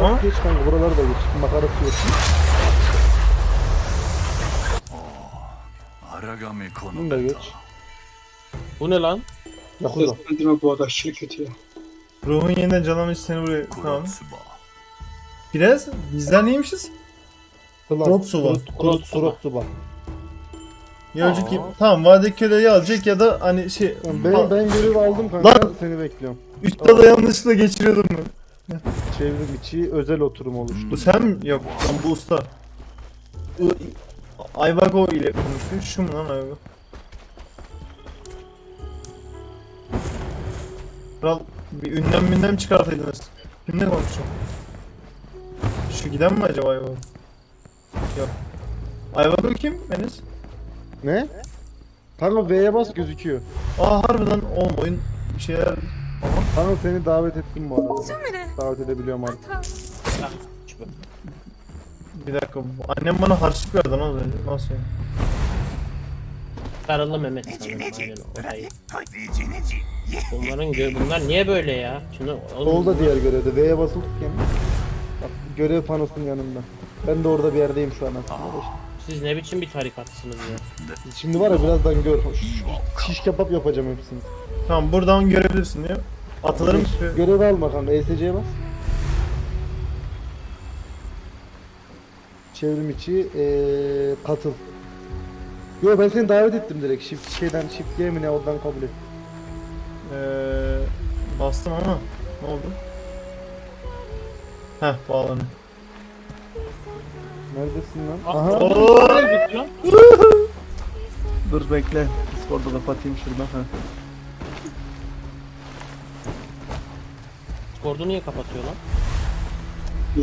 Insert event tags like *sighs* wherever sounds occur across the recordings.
Kanka geç kanka buraları da geç. Makarası yok. Aragami Bunu da geç. Bu ne lan? Yakuza. Öldürme bu adam şimdi şey kötü. Ruhun yeniden canlanmış seni buraya. Tamam. Biraz bizden neymişiz? Kurotsuba. Kurotsuba. Ya önceki gibi. Tamam vadeli köleyi alacak ya da hani şey. Ben, ben görev aldım kanka. Lan. Seni bekliyorum. Üç dala yanlışlıkla geçiriyordum ben. Çevrim içi özel oturum oluştu. Bu sen mi? Yok lan bu usta. Bu- Ayvago ile konuşuyor. Şu mu lan Ayvago? Kral bir ünlem mündem çıkartaydınız. Kimle konuşuyor? Şu giden mi acaba Ayvago? Yok. Ayvago kim Enes? Ne? Kanka V'ye bas gözüküyor. Aa harbiden o oyun bir şeyler... Kanka seni davet ettim bu arada. Davet edebiliyorum artık. Bir dakika. bu- Annem bana harçlık verdi lan az önce. Nasıl yani? Karalı Mehmet sanırım aynen orayı. Bunların gö bunlar niye böyle ya? Şunu oğlum, Solda diğer görevde. V'ye basılırken. Bak görev panosunun yanında. Ben de orada bir yerdeyim şu an aslında da işte. Siz ne biçim bir tarikatsınız ya? Şimdi var ya birazdan gör. Şiş, şiş kebap yapacağım hepsini. Tamam buradan görebilirsin diyor. Atalarım. Görevi alma kanka. ESC'ye bas. Çevrim içi eee katıl. Yo ben seni davet ettim direkt. Shift şeyden shift G mi ne oradan kabul et. Ee, bastım ama ne oldu? Heh bağlanıyor. Neredesin lan? Aa, Aha. Dur bekle. Discord'da kapatayım şuradan. Ha. Discord'u niye kapatıyor lan?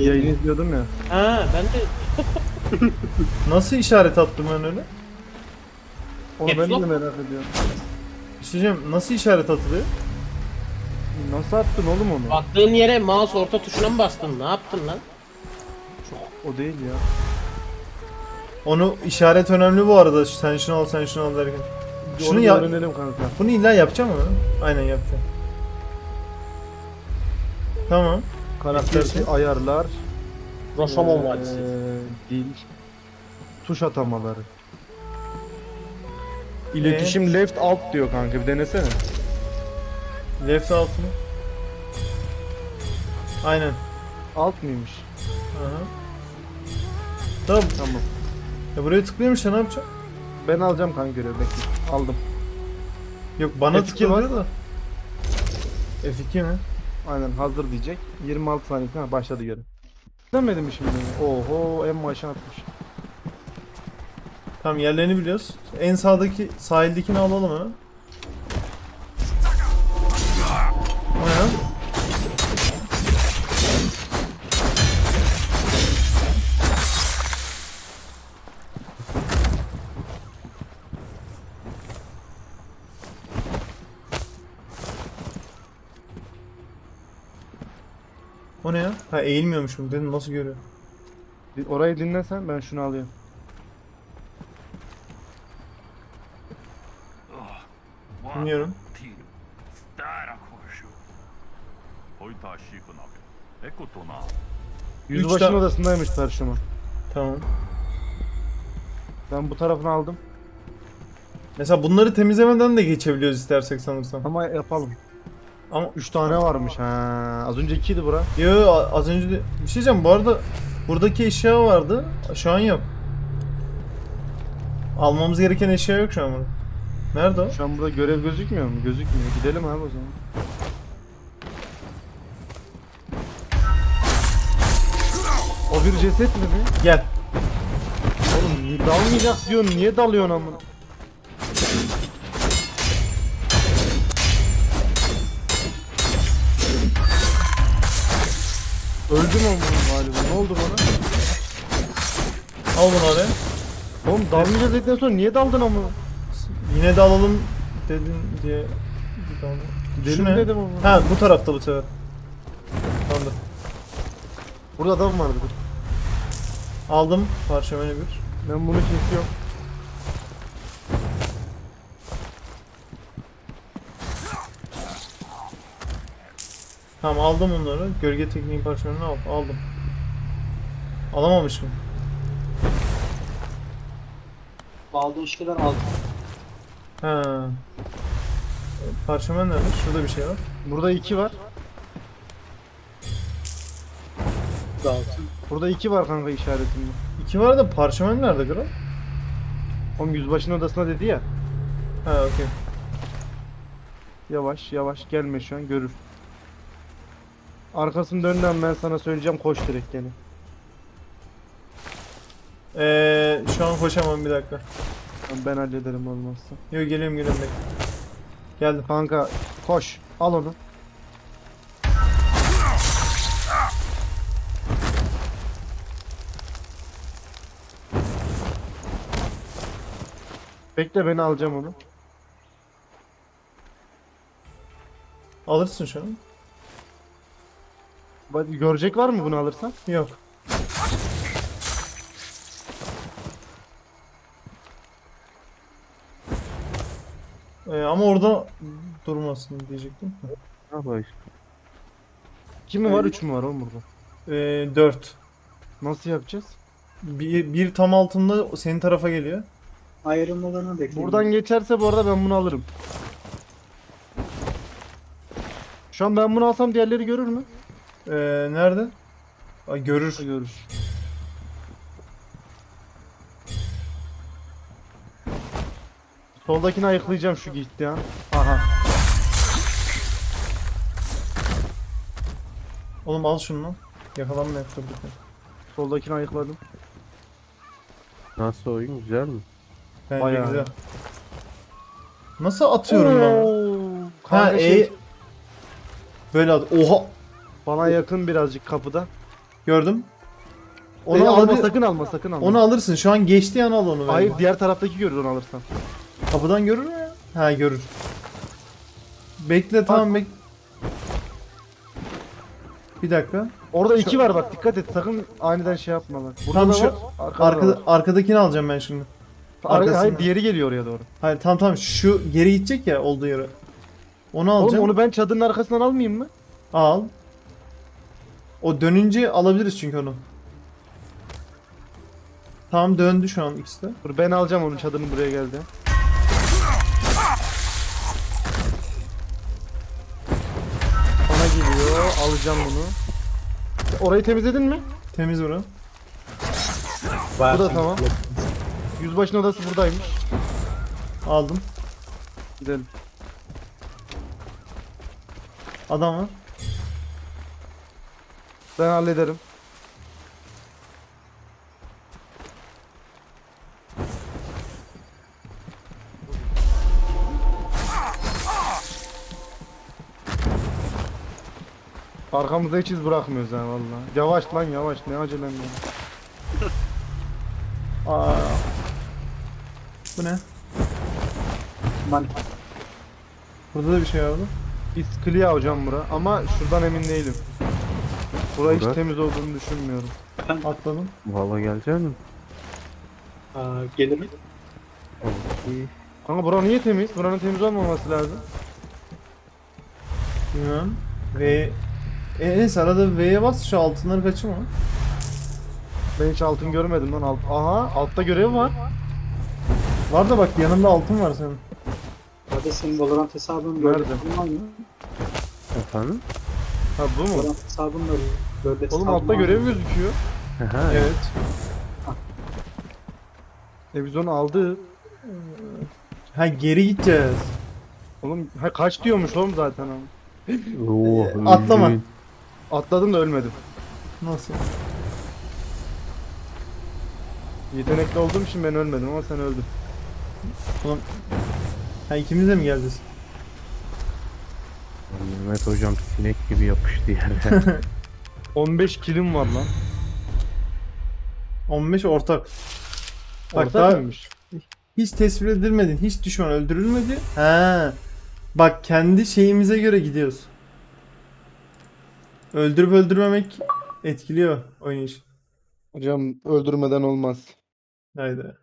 Yayın izliyordum ya. Ha ben de *laughs* Nasıl işaret attım ben öyle? Onu Caps ben de lock? merak ediyorum. İşleyeceğim nasıl işaret atılıyor? Nasıl attın oğlum onu? baktığın yere mouse orta tuşuna mı bastın? Ne yaptın lan? O değil ya. Onu işaret önemli bu arada. Sen şunu al sen şunu al derken. Şunu Şunu ya- öğrenelim kanka. Bunu illa yapacağım mı? Aynen yapacağım. Tamam. Karakter ayarlar. Rashomon eee, Vadisi. Dil. Tuş atamaları. İletişim left alt diyor kanka bir denesene. Left alt mı? Aynen. Alt mıymış? Aha. Tamam. Tamam. Ya buraya tıklıyormuş ya ne yapacağım? Ben alacağım kanka görevi bekle. Aldım. Yok bana F2 tıklıyor da. F2 mi? Aynen hazır diyecek. 26 saniye ha başladı görev. Demedim mi şimdi? Oho en başa atmış. Tamam yerlerini biliyoruz. En sağdaki sahildekini alalım ha. Ha eğilmiyormuşum dedim nasıl görüyor? Orayı dinlesen ben şunu alayım. Dinliyorum. Yüzbaşının odasındaymış tartışma. Tamam. Ben bu tarafını aldım. Mesela bunları temizlemeden de geçebiliyoruz istersek sanırsam. Ama yapalım. Ama 3 tane varmış ha. Az önce 2'ydi bura. yo az önce de bir şey diyeceğim bu arada buradaki eşya vardı şu an yok. Almamız gereken eşya yok şu an burada. Nerede o? Şu an burada görev gözükmüyor mu? Gözükmüyor. Gidelim abi o zaman. O bir ceset mi be? Gel. Oğlum niye dalmayacak diyorsun. Niye dalıyorsun amına? Öldüm amına galiba. Ne oldu bana? Al bunu oraya. Oğlum dalmayacağız dedikten sonra niye daldın amına? Yine de alalım dedin diye. Gidelim ne? dedim amına. Ha bu tarafta bu sefer. Tamam dur. Burada adam vardı. Aldım parşömeni bir. Ben bunu kesiyorum. Tamam aldım onları. Gölge tekniği parçalarını al, aldım. Alamamışım. Aldığın şeyler aldın. Ha. Parşömen nerede? Şurada bir şey var. Burada iki var. Dağıtın. Burada iki var kanka işaretinde. İki var da parşömen nerede kral? Oğlum yüzbaşının odasına dedi ya. Ha okey. Yavaş yavaş gelme şu an görür. Arkasını dönden ben sana söyleyeceğim koş direkt gene. Ee, şu an koşamam bir dakika. Ben hallederim olmazsa. Yok geliyorum geliyorum bekle. Geldim. Kanka koş al onu. Bekle beni alacağım onu. Alırsın şu an. Bak, Görecek var mı bunu alırsan? Yok. Ee, ama orada durmasın diyecektim. Ne yapayım? İki mi var üç mü var oğlum burada? Ee, 4. Nasıl yapacağız? Bir, bir tam altında senin tarafa geliyor. Ayrılmalarını bekleyin. Buradan geçerse bu arada ben bunu alırım. Şu an ben bunu alsam diğerleri görür mü? Ee, nerede? Aa, görür. Görür. Soldakini ayıklayacağım şu gitti ya. Aha. Oğlum al şunu lan. Yakalanma yaptırdık. ya. Soldakini ayıkladım. Nasıl oyun güzel mi? Bence Bayağı. güzel. Nasıl atıyorum? Oo, Ha Kanka şey, e Böyle at. Oha. Bana yakın birazcık kapıda. Gördüm. Onu Onu alma alır- sakın alma sakın alma. Onu alırsın. Şu an geçtiği an al onu. Hayır diğer taraftaki görür onu alırsan. Kapıdan görür mü ya? Ha görür. Bekle tamam bek. Bir dakika. Orada iki var bak dikkat et sakın aniden şey yapma bak. Burada Tam da şu- var. Arkada, Arkada, var. arkadakini alacağım ben şimdi. Ar- arkasında. Hayır diğeri geliyor oraya doğru. Hayır tamam tamam şu geri gidecek ya olduğu yere. Onu Oğlum alacağım. onu ben çadırın arkasından almayayım mı? Al. O dönünce alabiliriz çünkü onu. Tamam döndü şu an ikisi de. Dur ben alacağım onu çadırın buraya geldi. Bana geliyor. Alacağım bunu. Orayı temizledin mi? Temiz bura. Bu da tamam. Yüzbaşının odası buradaymış. Aldım. Gidelim. Adam var. Ben hallederim. Arkamızda hiç iz bırakmıyoruz ha vallahi. Yavaş lan yavaş ne acelem ya. *laughs* Aa. Bu ne? Man Burada da bir şey vardı. Biz clear hocam bura ama şuradan emin değilim. Burayı hiç temiz olduğunu düşünmüyorum. Atladım. Valla gelecek mi? Aa, gelirim. Okey. Kanka bura niye temiz? Buranın temiz olmaması lazım. Bilmem. V... E, Enes arada V'ye bas şu altınları kaçırma. Ben hiç altın görmedim lan. Alt. Aha altta görev var. Var da bak yanında altın var senin. Hadi senin Valorant hesabın böyle Nerede? var mı? Efendim? Ha bu mu? Da böyle Oğlum altta mı? görev gözüküyor. Aha, Evet. E biz onu aldık. Ha geri gideceğiz. Oğlum ha kaç diyormuş oğlum zaten ama. Oo, Atlama. öldün. Atladım da ölmedim. Nasıl? Yetenekli olduğum için ben ölmedim ama sen öldün. Ha ikimiz de mi geleceğiz? Mehmet hocam sinek gibi yapıştı yere. 15 *laughs* kilim var lan. 15 ortak. Bak Ortak daha mıymış? hiç tespit edilmedin. Hiç düşman öldürülmedi. Ha. Bak kendi şeyimize göre gidiyoruz. Öldürüp öldürmemek etkiliyor oynayış. Hocam öldürmeden olmaz. Haydi.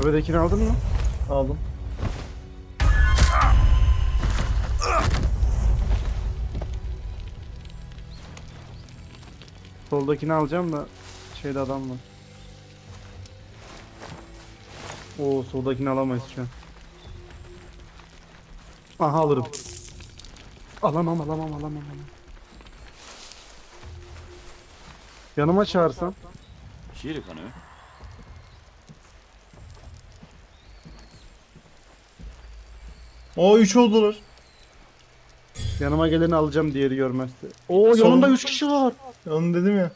Tepedekini aldın mı? Aldım. Soldakini alacağım da şeyde adam var. Oo soldakini alamayız şu an. Aha alırım. Alamam alamam alamam alamam. Yanıma çağırsam. 冷え O 3 oldular. Yanıma geleni alacağım diğeri görmezse. Oo Son- yanında 3 kişi var. Onu dedim ya.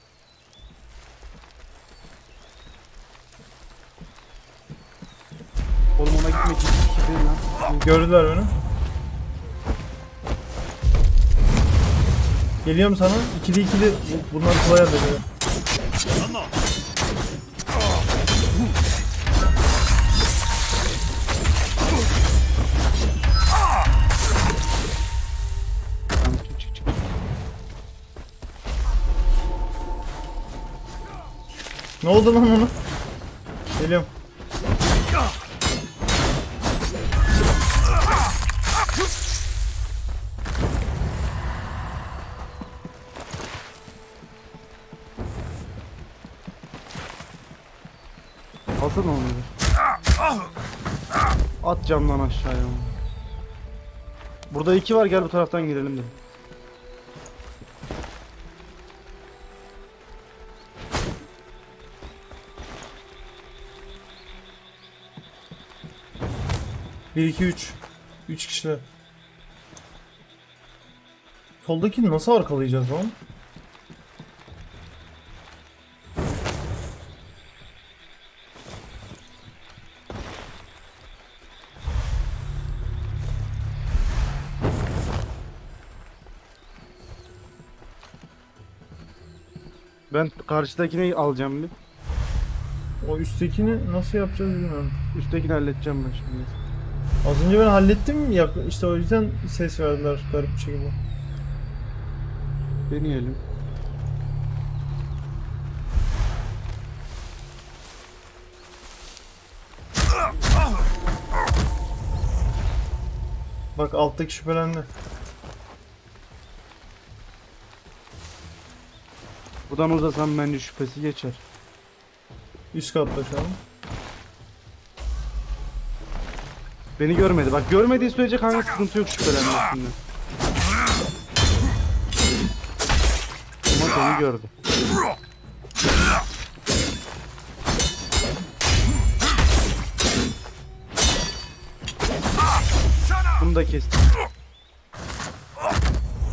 Oğlum ona gitmek hiç kişi değil lan. Gördüler beni. Geliyorum sana. İkili ikili. Bu- Bunlar kolay hallediyor. Ne oldu lan ona? Geliyorum. Alsana onu. At camdan aşağıya. Burada iki var gel bu taraftan girelim de. Bir iki üç. Üç kişiler. Soldakini nasıl arkalayacağız lan? Ben karşıdakini alacağım bir. O üsttekini nasıl yapacağız bilmiyorum. Üsttekini halledeceğim ben şimdi. Az önce ben hallettim ya işte o yüzden ses verdiler garip bir şekilde. Deneyelim. Bak alttaki şüphelendi. Buradan uzasam bence şüphesi geçer. Üst katta şu an. Beni görmedi. Bak görmediği sürece kanka sıkıntı yok şüphelenmesinde. Ama beni gördü. Bunu da kestim.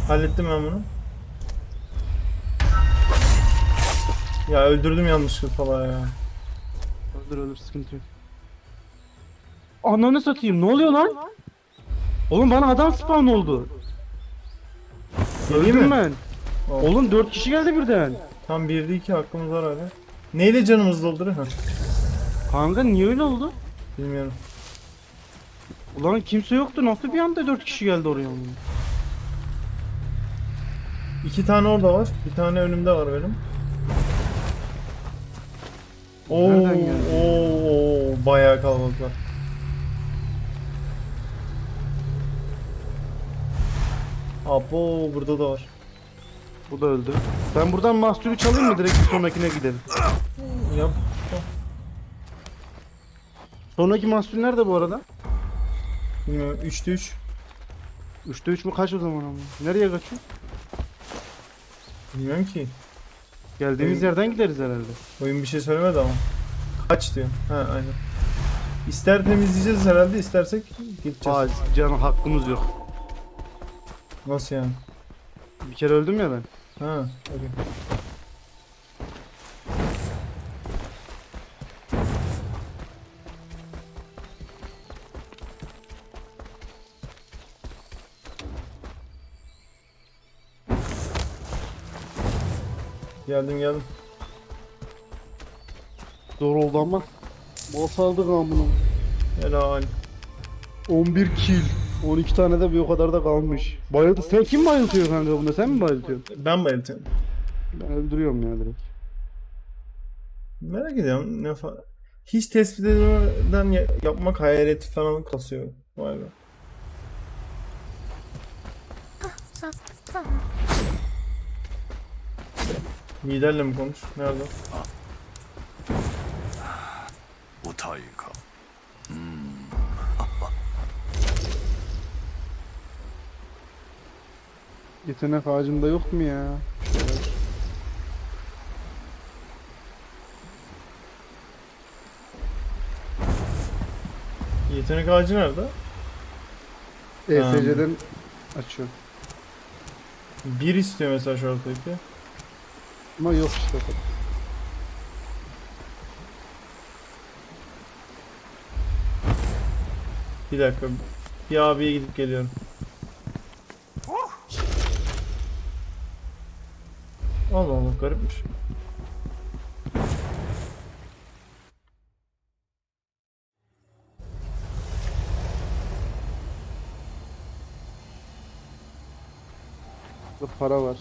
Hallettim ben bunu. Ya öldürdüm yanlışlıkla falan ya. Öldür öldür sıkıntı yok. Ananı satayım ne oluyor lan? Oğlum bana adam spawn oldu. Öldü Öldüm mü? ben. Oh. Oğlum 4 kişi geldi birden. Tam 1'de 2 hakkımız var hala. Neyle canımız dolduruyor? Kanka niye öyle oldu? bilmiyorum. Ulan kimse yoktu nasıl bir anda 4 kişi geldi oraya? İki tane orada var. Bir tane önümde var benim. Oo, oo, oo, bayağı kalabalıklar. Abo burada da var. Bu da öldü. Ben buradan mahsulü çalayım mı direkt bir sonrakine gidelim. Yap. Sonraki mahsul nerede bu arada? Bilmiyorum 3'te 3. 3'te 3 mü kaç o zaman ama? Nereye kaçıyor? Bilmiyorum ki. Geldiğimiz Oyun- yerden gideriz herhalde. Oyun bir şey söylemedi ama. Kaç diyor. Ha aynen. İster temizleyeceğiz herhalde istersek gideceğiz. Aa canım hakkımız yok. Nasıl yani? Bir kere öldüm ya ben. Ha, okey. Geldim geldim. Zor oldu ama. Bol saldık amına. Helal. 11 kill. 12 tane de bir o kadar da kalmış. Bayıldı. Sen kim bayıltıyor kanka bunda? Sen mi bayıltıyorsun? Ben bayıltıyorum. Ben öldürüyorum ya direkt. Merak ediyorum ne fa- Hiç tespit edilmeden ya- yapmak hayaleti falan kasıyor. Vay be. Liderle mi konuş? Nerede? 歌いか Yetenek ağacımda yok mu ya? Yetenek ağacı nerede? ESC'den açıyorum. Bir istiyor mesela şu ortadaki. Ama yok işte. Bir dakika. Bir abiye gidip geliyorum. Allah Allah garipmiş. Burada para var.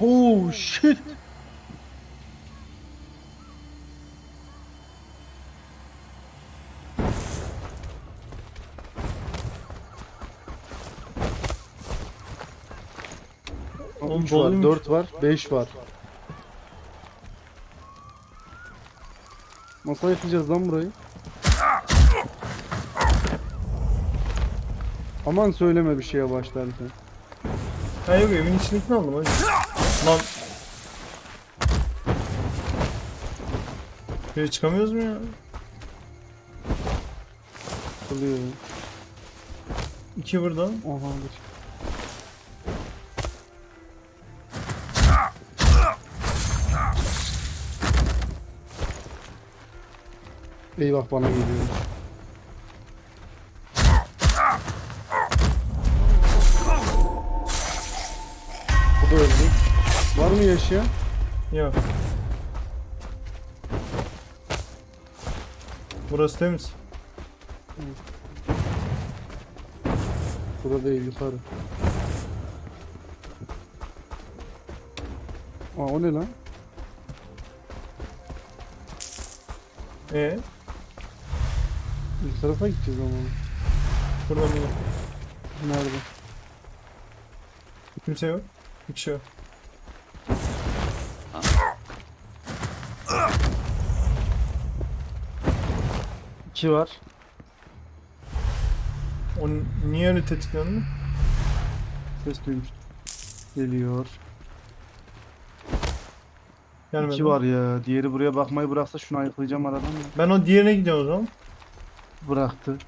Oh shit. 3 var, doluymuş. 4 var, 5 var. Nasıl yıkacağız lan burayı? Aman söyleme bir şeye başlarken. Ha yok evin içindekini aldım hadi. Lan. Şuraya çıkamıyoruz mu ya? Kılıyor. İki burada. Oha dur. Eyvah bana geliyor. Bu da öldü. Var mı yaşayan? Yok. Burası temiz. Burada değil yukarı. Aa o ne lan? Ee, Bir tarafa gideceğiz ama. burada mı? Nerede? Kimse yok. Bir kişi yok. İki var. O niye öyle tetiklendi? Ses duymuştum. Geliyor. Gelmedi. İki var ya. Diğeri buraya bakmayı bıraksa şunu ayıklayacağım aradan? Ben o diğerine gidiyorum o zaman. Bıraktı.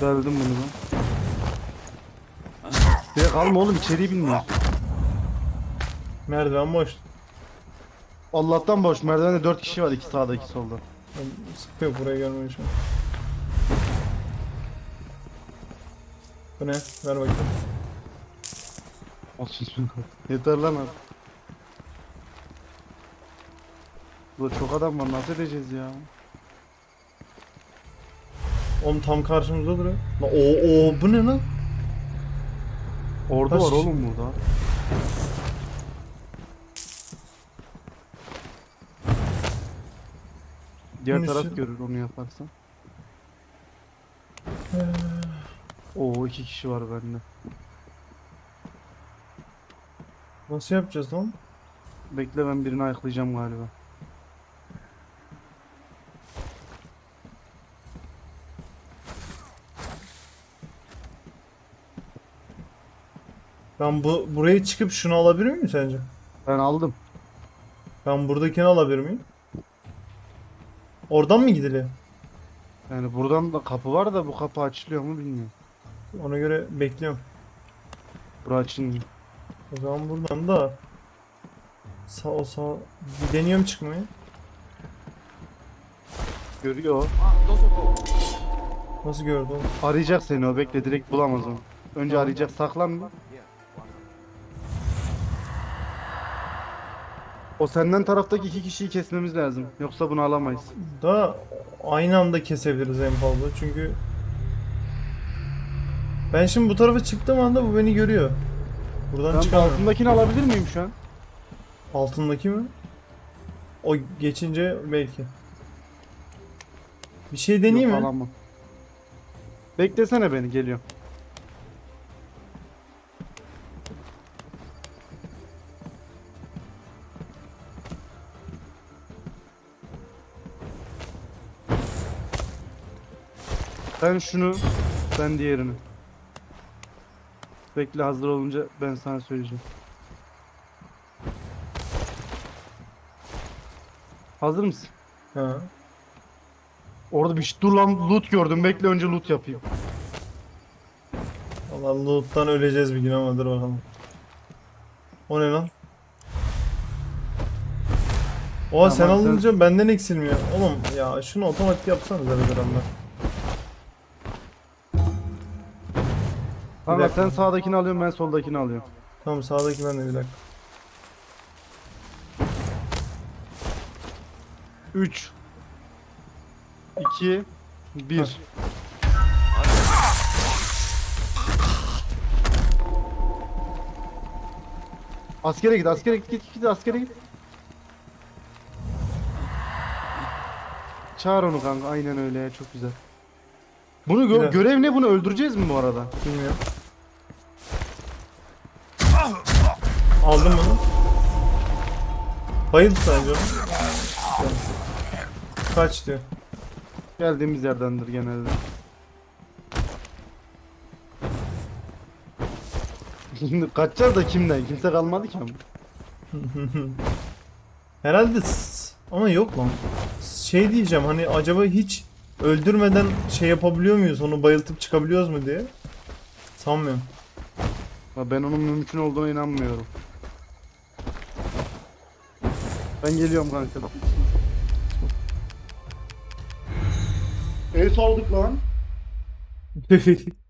Deldim bunu ben. Ya kalma oğlum içeriği bilmiyor. Merdiven boş. Allah'tan boş. Merdivende 4 kişi var. iki sağda iki solda. Ben Sıkı yok buraya gelmeyi şu an. Bu ne? Ver bakayım. Yeter lan abi. Burada çok adam var. Nasıl edeceğiz ya? Oğlum tam karşımızda duruyor. Lan o o bu ne lan? Orada Kaç var kişi? oğlum burada. Diğer Neyse. taraf görür onu yaparsan. *sighs* Oo iki kişi var bende. Nasıl yapacağız lan? Bekle ben birini ayıklayacağım galiba. Ben bu buraya çıkıp şunu alabilir miyim sence? Ben aldım. Ben buradakini alabilir miyim? Oradan mı gidiliyor? Yani buradan da kapı var da bu kapı açılıyor mu bilmiyorum. Ona göre bekliyorum. Bura açılmıyor. O zaman buradan da sağ o sağ bir deniyorum çıkmayı. Görüyor. Nasıl gördü oğlum? Arayacak seni o bekle direkt bulamaz onu. Önce arayacak saklan O senden taraftaki iki kişiyi kesmemiz lazım. Yoksa bunu alamayız. Da aynı anda kesebiliriz en fazla çünkü Ben şimdi bu tarafa çıktığım anda bu beni görüyor. Buradan Ben çıkamam. altındakini alabilir miyim şu an? Altındaki mi? O geçince belki. Bir şey deneyeyim Yok, mi? alamam. Beklesene beni geliyorum. Ben şunu, ben diğerini. Bekle hazır olunca ben sana söyleyeceğim. Hazır mısın? Ha. Orada bir şey dur lan loot gördüm. Bekle önce loot yapayım. Allah loot'tan öleceğiz bir gün ama dur bakalım. O ne lan? Oha sen Tamam, sen- alınca benden eksilmiyor. Oğlum ya şunu otomatik yapsanız bir Kanka sen sağdakini alıyorsun ben soldakini alıyorum. Tamam sağdaki ben de bir dakika. 3 2 1 Askere git, askere git, git, git, askere git. Çağır onu kanka, aynen öyle ya, çok güzel. Bunu gö- görev ne? Bunu öldüreceğiz mi bu arada? Bilmiyorum. Aldım bunu. Bayıldı sadece o. Kaç diyor. Geldiğimiz yerdendir genelde. Şimdi kaçacağız da kimden? Kimse kalmadı ki ama. Herhalde s- ama yok lan. Şey diyeceğim hani acaba hiç öldürmeden şey yapabiliyor muyuz? Onu bayıltıp çıkabiliyoruz mu diye. Sanmıyorum. Ya Ben onun mümkün olduğuna inanmıyorum. Ben geliyorum kanka. El saldık lan. *laughs*